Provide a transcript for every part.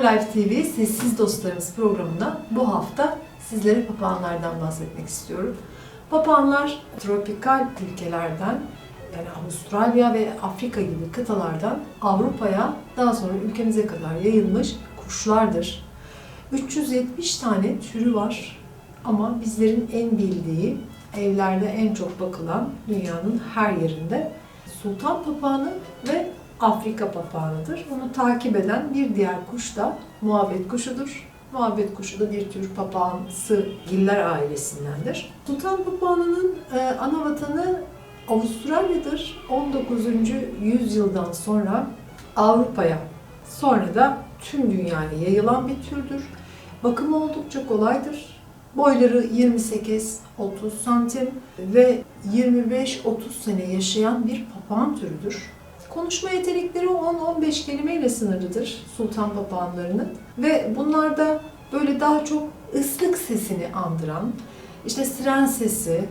Life TV Sessiz Dostlarımız programına bu hafta sizlere papağanlardan bahsetmek istiyorum. Papağanlar tropikal ülkelerden yani Avustralya ve Afrika gibi kıtalardan Avrupa'ya daha sonra ülkemize kadar yayılmış kuşlardır. 370 tane türü var ama bizlerin en bildiği, evlerde en çok bakılan dünyanın her yerinde sultan papağanı ve Afrika papağanıdır. Onu takip eden bir diğer kuş da muhabbet kuşudur. Muhabbet kuşu da bir tür papağansı giller ailesindendir. Sultan papağanının e, ana vatanı Avustralya'dır. 19. yüzyıldan sonra Avrupa'ya, sonra da tüm dünyaya yayılan bir türdür. Bakımı oldukça kolaydır. Boyları 28-30 santim ve 25-30 sene yaşayan bir papağan türüdür. Konuşma yetenekleri 10-15 kelimeyle sınırlıdır sultan papağanlarının ve bunlarda böyle daha çok ıslık sesini andıran, işte siren sesi,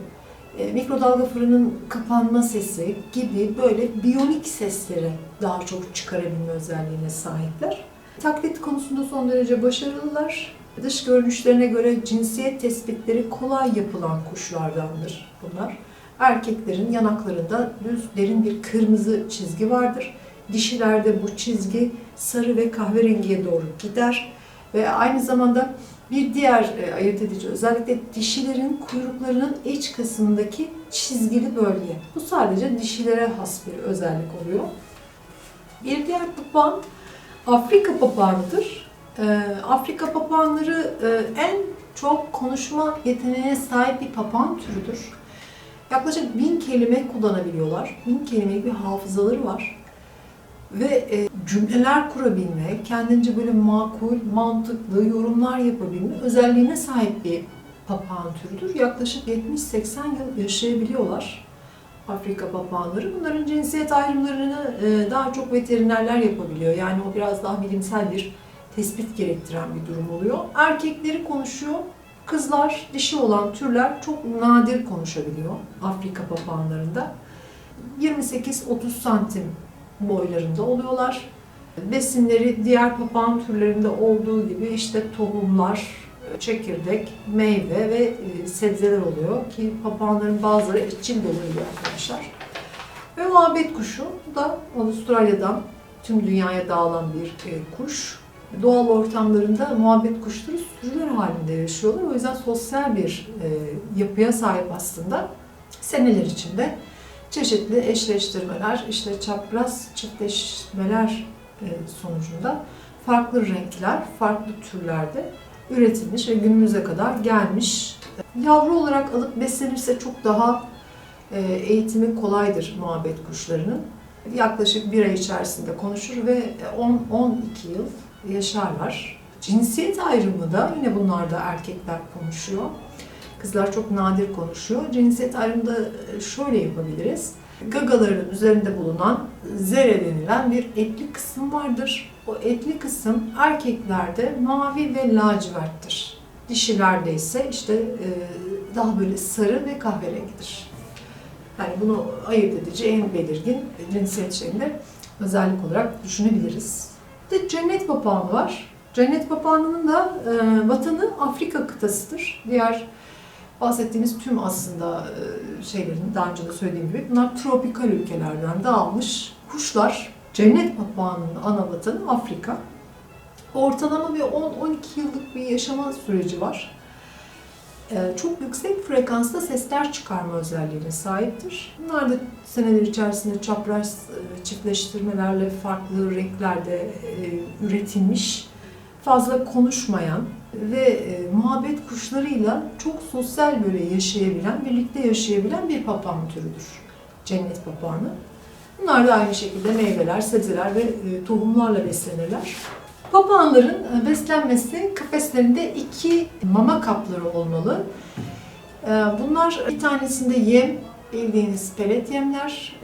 e, mikrodalga fırının kapanma sesi gibi böyle biyonik sesleri daha çok çıkarabilme özelliğine sahipler. Taklit konusunda son derece başarılılar. Dış görünüşlerine göre cinsiyet tespitleri kolay yapılan kuşlardandır bunlar. Erkeklerin yanaklarında düz derin bir kırmızı çizgi vardır. Dişilerde bu çizgi sarı ve kahverengiye doğru gider ve aynı zamanda bir diğer e, ayırt edici özellikle dişilerin kuyruklarının iç kısmındaki çizgili bölge. Bu sadece dişilere has bir özellik oluyor. Bir diğer papağan Afrika papağanıdır. Ee, Afrika papağanları e, en çok konuşma yeteneğine sahip bir papağan türüdür. Yaklaşık bin kelime kullanabiliyorlar. Bin kelimelik bir hafızaları var. Ve e, cümleler kurabilme, kendince böyle makul, mantıklı yorumlar yapabilme özelliğine sahip bir papağan türüdür. Yaklaşık 70-80 yıl yaşayabiliyorlar Afrika papağanları. Bunların cinsiyet ayrımlarını e, daha çok veterinerler yapabiliyor. Yani o biraz daha bilimsel bir tespit gerektiren bir durum oluyor. Erkekleri konuşuyor, Kızlar, dişi olan türler çok nadir konuşabiliyor Afrika papağanlarında. 28-30 santim boylarında oluyorlar. Besinleri diğer papağan türlerinde olduğu gibi işte tohumlar, çekirdek, meyve ve e, sebzeler oluyor ki papağanların bazıları etçil de oluyor arkadaşlar. Ve muhabbet kuşu da Avustralya'dan tüm dünyaya dağılan bir e, kuş doğal ortamlarında muhabbet kuşları sürüler halinde yaşıyorlar. O yüzden sosyal bir e, yapıya sahip aslında. Seneler içinde çeşitli eşleştirmeler, işte çapraz çiftleşmeler e, sonucunda farklı renkler, farklı türlerde üretilmiş ve günümüze kadar gelmiş. Yavru olarak alıp beslenirse çok daha e, eğitimi kolaydır muhabbet kuşlarının. Yaklaşık bir ay içerisinde konuşur ve 10-12 yıl yaşarlar. Cinsiyet ayrımı da yine bunlarda erkekler konuşuyor. Kızlar çok nadir konuşuyor. Cinsiyet ayrımı da şöyle yapabiliriz. Gagaların üzerinde bulunan zere denilen bir etli kısım vardır. O etli kısım erkeklerde mavi ve laciverttir. Dişilerde ise işte daha böyle sarı ve kahverengidir. Yani bunu ayırt edici en belirgin cinsiyet şeyinde özellik olarak düşünebiliriz. De cennet papağanı var. Cennet papağanının da e, vatanı Afrika kıtasıdır. Diğer bahsettiğimiz tüm aslında e, şeylerin daha önce de söylediğim gibi bunlar tropikal ülkelerden dağılmış kuşlar. Cennet papağanının ana vatanı Afrika. Ortalama bir 10-12 yıllık bir yaşama süreci var. E, çok yüksek frekansta sesler çıkarma özelliğine sahiptir. Bunlar da seneler içerisinde çapraz e, çiftleştirmelerle farklı renklerde üretilmiş, fazla konuşmayan ve muhabbet kuşlarıyla çok sosyal böyle yaşayabilen, birlikte yaşayabilen bir papağan türüdür. Cennet papağanı. Bunlar da aynı şekilde meyveler, sebzeler ve tohumlarla beslenirler. Papağanların beslenmesi kafeslerinde iki mama kapları olmalı. Bunlar bir tanesinde yem, bildiğiniz pelet yemler,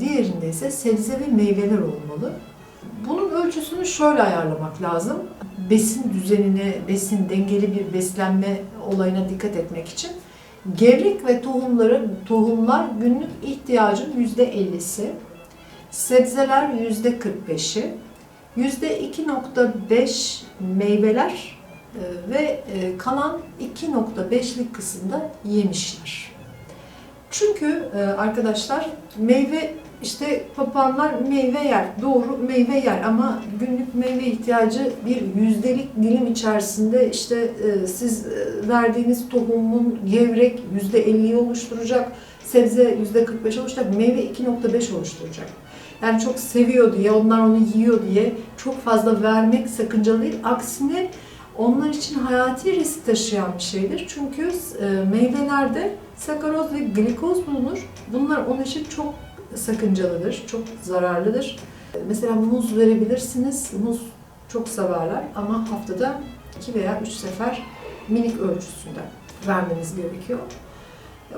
diğerinde ise sebze ve meyveler olmalı. Bunun ölçüsünü şöyle ayarlamak lazım. Besin düzenine, besin dengeli bir beslenme olayına dikkat etmek için gevrek ve tohumları, tohumlar günlük ihtiyacın %50'si, sebzeler %45'i, %2.5 meyveler e, ve e, kalan 2.5'lik kısımda yemişler. Çünkü e, arkadaşlar meyve işte papağanlar meyve yer, doğru meyve yer ama günlük meyve ihtiyacı bir yüzdelik dilim içerisinde işte e, siz verdiğiniz tohumun gevrek yüzde 50'yi oluşturacak, sebze yüzde 45 oluşturacak, meyve 2.5 oluşturacak. Yani çok seviyor diye, onlar onu yiyor diye çok fazla vermek sakıncalı değil. Aksine onlar için hayati risk taşıyan bir şeydir. Çünkü e, meyvelerde sakaroz ve glikoz bulunur. Bunlar onun için çok sakıncalıdır, çok zararlıdır. Mesela muz verebilirsiniz. Muz çok severler ama haftada 2 veya 3 sefer minik ölçüsünde vermeniz gerekiyor.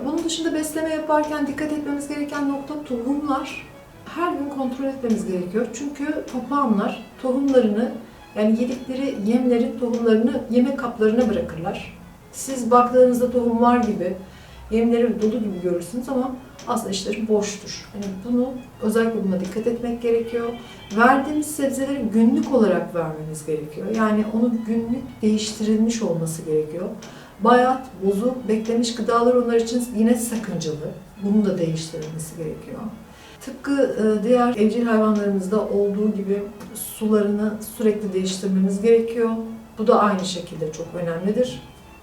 Bunun dışında besleme yaparken dikkat etmemiz gereken nokta tohumlar. Her gün kontrol etmemiz gerekiyor. Çünkü papağanlar tohumlarını yani yedikleri yemlerin tohumlarını yemek kaplarına bırakırlar. Siz baktığınızda tohum var gibi, yemleri dolu gibi görürsünüz ama aslında işleri boştur. Yani bunu özellikle buna dikkat etmek gerekiyor. Verdiğimiz sebzeleri günlük olarak vermeniz gerekiyor. Yani onun günlük değiştirilmiş olması gerekiyor. Bayat, bozuk, beklemiş gıdalar onlar için yine sakıncalı. Bunun da değiştirilmesi gerekiyor. Tıpkı e, diğer evcil hayvanlarımızda olduğu gibi sularını sürekli değiştirmemiz gerekiyor. Bu da aynı şekilde çok önemlidir.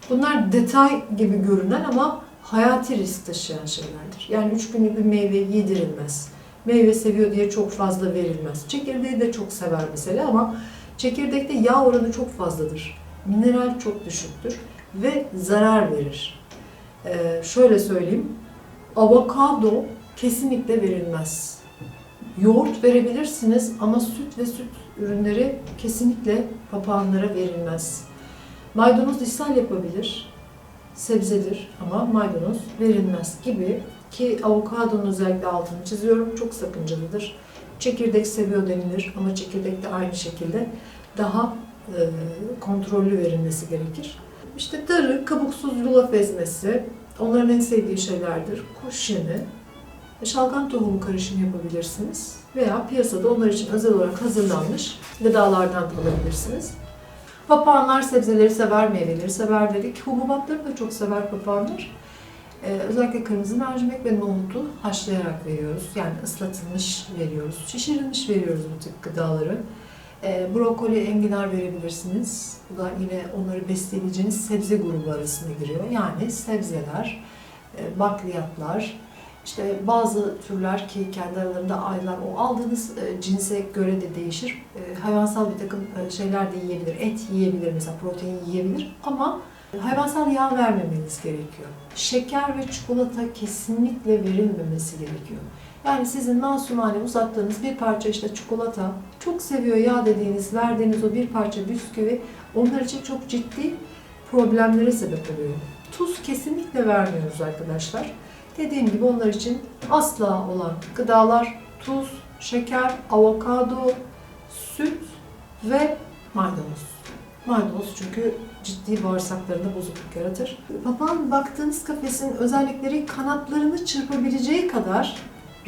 Bunlar detay gibi görünen ama hayati risk taşıyan şeylerdir. Yani üç günlük bir meyve yedirilmez. Meyve seviyor diye çok fazla verilmez. Çekirdeği de çok sever mesela ama çekirdekte yağ oranı çok fazladır. Mineral çok düşüktür ve zarar verir. Ee, şöyle söyleyeyim, avokado kesinlikle verilmez. Yoğurt verebilirsiniz ama süt ve süt ürünleri kesinlikle papağanlara verilmez. Maydanoz ishal yapabilir, sebzedir ama maydanoz verilmez gibi ki avokadonun özellikle altını çiziyorum çok sakıncalıdır. Çekirdek seviyor denilir ama çekirdek de aynı şekilde daha e, kontrollü verilmesi gerekir. İşte darı, kabuksuz yulaf ezmesi onların en sevdiği şeylerdir. Kuş yemi, şalgam tohumu karışımı yapabilirsiniz veya piyasada onlar için özel olarak hazırlanmış gıdalardan alabilirsiniz. Papağanlar sebzeleri sever, meyveleri sever dedik. Hububatları da çok sever papağanlar. Ee, özellikle kırmızı mercimek ve nohutu haşlayarak veriyoruz. Yani ıslatılmış veriyoruz, şişirilmiş veriyoruz bu tip gıdaları. Ee, brokoli, enginar verebilirsiniz. Bu da yine onları besleyebileceğiniz sebze grubu arasına giriyor. Yani sebzeler, e, bakliyatlar, işte bazı türler ki kendi aralarında ayrılan o aldığınız e, cinse göre de değişir. E, hayvansal bir takım e, şeyler de yiyebilir. Et yiyebilir mesela protein yiyebilir ama hayvansal yağ vermemeniz gerekiyor. Şeker ve çikolata kesinlikle verilmemesi gerekiyor. Yani sizin masumane uzattığınız bir parça işte çikolata, çok seviyor yağ dediğiniz, verdiğiniz o bir parça bisküvi onlar için çok ciddi problemlere sebep oluyor. Tuz kesinlikle vermiyoruz arkadaşlar. Dediğim gibi onlar için asla olan gıdalar tuz, şeker, avokado, süt ve maydanoz. Maydanoz çünkü ciddi bağırsaklarında bozukluk yaratır. Papağan baktığınız kafesin özellikleri kanatlarını çırpabileceği kadar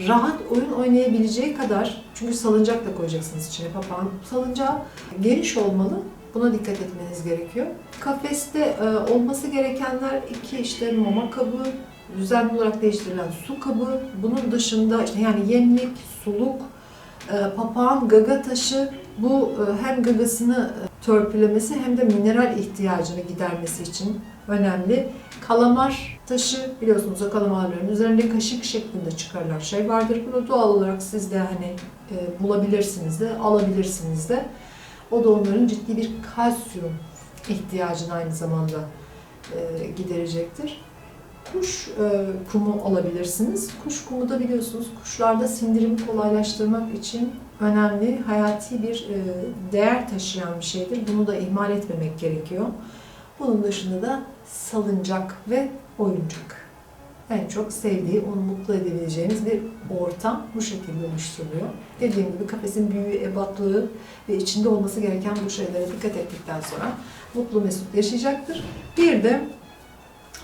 rahat oyun oynayabileceği kadar çünkü salıncak da koyacaksınız içine papağan. Salıncağı geniş olmalı. Buna dikkat etmeniz gerekiyor. Kafeste e, olması gerekenler iki işte mama kabı, düzenli olarak değiştirilen su kabı, bunun dışında işte yani yemlik, suluk, e, papağan gaga taşı bu e, hem gagasını törpülemesi hem de mineral ihtiyacını gidermesi için önemli. Kalamar taşı biliyorsunuz o kalamarların üzerinde kaşık şeklinde çıkarlar şey vardır. Bunu doğal olarak siz de hani bulabilirsiniz de alabilirsiniz de. O da onların ciddi bir kalsiyum ihtiyacını aynı zamanda giderecektir kuş e, kumu alabilirsiniz. Kuş kumu da biliyorsunuz kuşlarda sindirimi kolaylaştırmak için önemli, hayati bir e, değer taşıyan bir şeydir. Bunu da ihmal etmemek gerekiyor. Bunun dışında da salıncak ve oyuncak. En çok sevdiği, onu mutlu edebileceğiniz bir ortam bu şekilde oluşturuluyor. Dediğim gibi kafesin büyüğü, ebatlığı ve içinde olması gereken bu şeylere dikkat ettikten sonra mutlu mesut yaşayacaktır. Bir de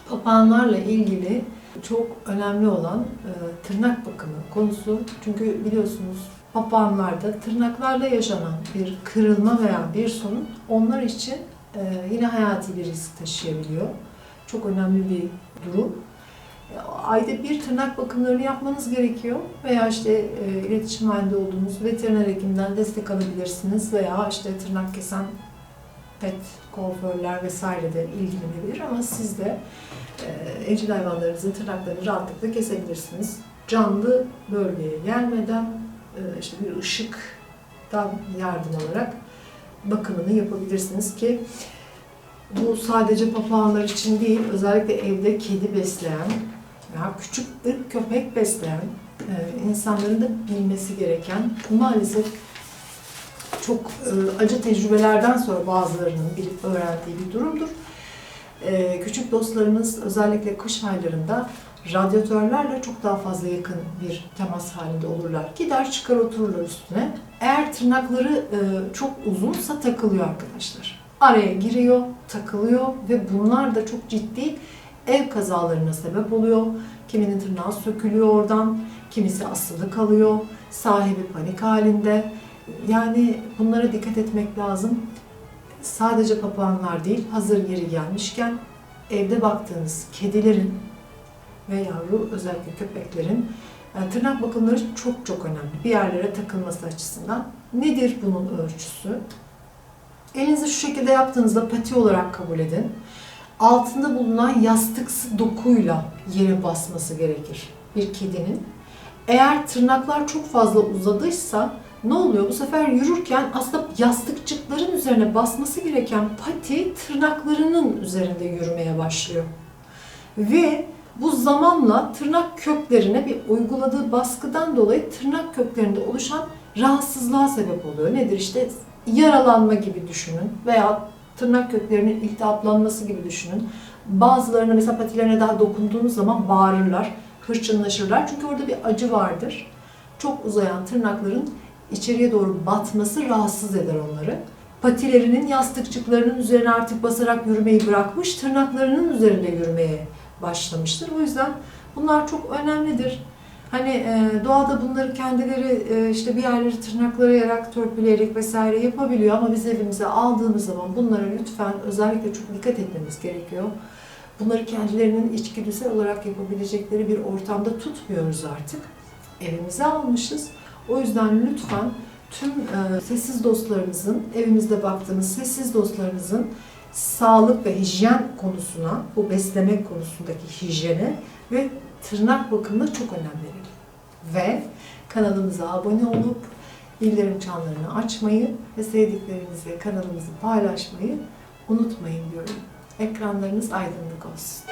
papağanlarla ilgili çok önemli olan e, tırnak bakımı konusu. Çünkü biliyorsunuz papağanlarda tırnaklarla yaşanan bir kırılma veya bir sorun onlar için e, yine hayati bir risk taşıyabiliyor. Çok önemli bir durum. Ayda bir tırnak bakımlarını yapmanız gerekiyor veya işte e, iletişim halinde olduğunuz veteriner hekimden destek alabilirsiniz veya işte tırnak kesen pet kuaförler vesaire de ilgilenebilir ama siz de e, evcil hayvanlarınızın tırnaklarını rahatlıkla kesebilirsiniz. Canlı bölgeye gelmeden e, işte bir ışıktan yardım alarak bakımını yapabilirsiniz ki bu sadece papağanlar için değil, özellikle evde kedi besleyen veya küçük ırk köpek besleyen e, insanların da bilmesi gereken maalesef çok e, acı tecrübelerden sonra bazılarının bilip öğrendiği bir durumdur. E, küçük dostlarımız özellikle kış aylarında radyatörlerle çok daha fazla yakın bir temas halinde olurlar. Gider çıkar otururlar üstüne. Eğer tırnakları e, çok uzunsa takılıyor arkadaşlar. Araya giriyor, takılıyor ve bunlar da çok ciddi ev kazalarına sebep oluyor. Kiminin tırnağı sökülüyor oradan, kimisi asılı kalıyor, sahibi panik halinde. Yani bunlara dikkat etmek lazım. Sadece papağanlar değil, hazır yeri gelmişken evde baktığınız kedilerin ve yavru özellikle köpeklerin yani tırnak bakımları çok çok önemli. Bir yerlere takılması açısından. Nedir bunun ölçüsü? Elinizi şu şekilde yaptığınızda pati olarak kabul edin. Altında bulunan yastıksı dokuyla yere basması gerekir bir kedinin. Eğer tırnaklar çok fazla uzadıysa ne oluyor? Bu sefer yürürken aslında yastıkçıkların üzerine basması gereken pati tırnaklarının üzerinde yürümeye başlıyor. Ve bu zamanla tırnak köklerine bir uyguladığı baskıdan dolayı tırnak köklerinde oluşan rahatsızlığa sebep oluyor. Nedir işte yaralanma gibi düşünün veya tırnak köklerinin iltihaplanması gibi düşünün. Bazılarına mesela patilerine daha dokunduğunuz zaman bağırırlar, hırçınlaşırlar. Çünkü orada bir acı vardır. Çok uzayan tırnakların içeriye doğru batması rahatsız eder onları. Patilerinin yastıkçıklarının üzerine artık basarak yürümeyi bırakmış, tırnaklarının üzerinde yürümeye başlamıştır. O yüzden bunlar çok önemlidir. Hani e, doğada bunları kendileri e, işte bir yerleri tırnaklarayarak, törpüleyerek vesaire yapabiliyor ama biz evimize aldığımız zaman bunlara lütfen özellikle çok dikkat etmemiz gerekiyor. Bunları kendilerinin içgüdüsel olarak yapabilecekleri bir ortamda tutmuyoruz artık. Evimize almışız. O yüzden lütfen tüm e, sessiz dostlarımızın, evimizde baktığımız sessiz dostlarımızın sağlık ve hijyen konusuna, bu beslemek konusundaki hijyene ve tırnak bakımına çok önem verelim. Ve kanalımıza abone olup bildirim çanlarını açmayı ve sevdiklerinizle kanalımızı paylaşmayı unutmayın diyorum. Ekranlarınız aydınlık olsun.